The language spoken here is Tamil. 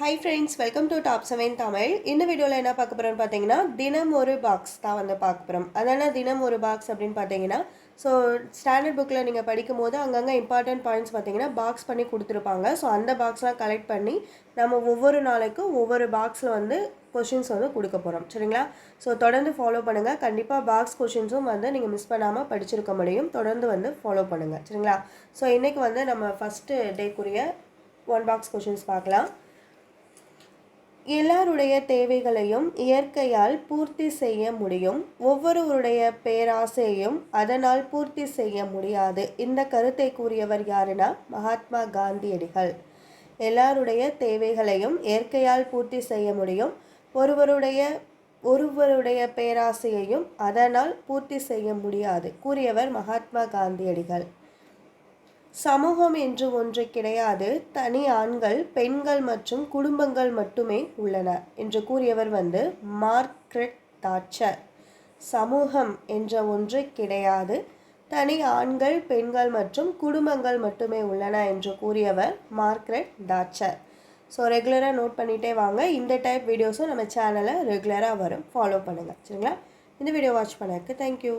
Hi friends welcome to top seven Tamil இந்த வீடியோவில் என்ன பார்க்க போகிறோம்னு பார்த்தீங்கன்னா தினம் ஒரு பாக்ஸ் தான் வந்து பார்க்க போகிறோம் அதான தினம் ஒரு பாக்ஸ் அப்படின்னு பார்த்தீங்கன்னா ஸோ ஸ்டாண்டர்ட் புக்கில் நீங்கள் படிக்கும் போது அங்கங்கே இம்பார்ட்டன்ட் பாயிண்ட்ஸ் பார்த்தீங்கன்னா பாக்ஸ் பண்ணி கொடுத்துருப்பாங்க. ஸோ அந்த பாக்ஸ்லாம் கலெக்ட் பண்ணி நம்ம ஒவ்வொரு நாளைக்கும் ஒவ்வொரு பாக்ஸில் வந்து கொஷின்ஸ் வந்து கொடுக்க போகிறோம் சரிங்களா? ஸோ தொடர்ந்து ஃபாலோ பண்ணுங்கள் கண்டிப்பாக பாக்ஸ் கொஷின்ஸும் வந்து நீங்கள் மிஸ் பண்ணாமல் படிச்சிருக்க முடியும். தொடர்ந்து வந்து ஃபாலோ பண்ணுங்கள் சரிங்களா? ஸோ இன்றைக்கி வந்து நம்ம ஃபஸ்ட்டு டேக்குரிய ஒன் பாக்ஸ் கொஷின்ஸ் பார்க்கலாம். எல்லாருடைய தேவைகளையும் இயற்கையால் பூர்த்தி செய்ய முடியும். ஒவ்வொருவருடைய பேராசையையும் அதனால் பூர்த்தி செய்ய முடியாது. இந்த கருத்தை கூறியவர் யாருன்னா மகாத்மா காந்தியடிகள். எல்லாருடைய தேவைகளையும் இயற்கையால் பூர்த்தி செய்ய முடியும். ஒருவருடைய ஒருவருடைய பேராசையையும் அதனால் பூர்த்தி செய்ய முடியாது கூறியவர் மகாத்மா காந்தியடிகள். சமூகம் என்று ஒன்று கிடையாது. தனி ஆண்கள் பெண்கள் மற்றும் குடும்பங்கள் மட்டுமே உள்ளன என்று கூறியவர் வந்து மார்க்ரெட் தாட்சர். சமூகம் என்ற ஒன்று கிடையாது. தனி ஆண்கள் பெண்கள் மற்றும் குடும்பங்கள் மட்டுமே உள்ளன என்று கூறியவர் மார்க்ரெட் தாட்சர். ஸோ ரெகுலராக நோட் பண்ணிகிட்டே வாங்க. இந்த டைப் வீடியோஸும் நம்ம சேனலை ரெகுலராக வரும். ஃபாலோ பண்ணுங்கள் சரிங்களா? இந்த வீடியோ வாட்ச் பண்ணதுக்கு தேங்க்யூ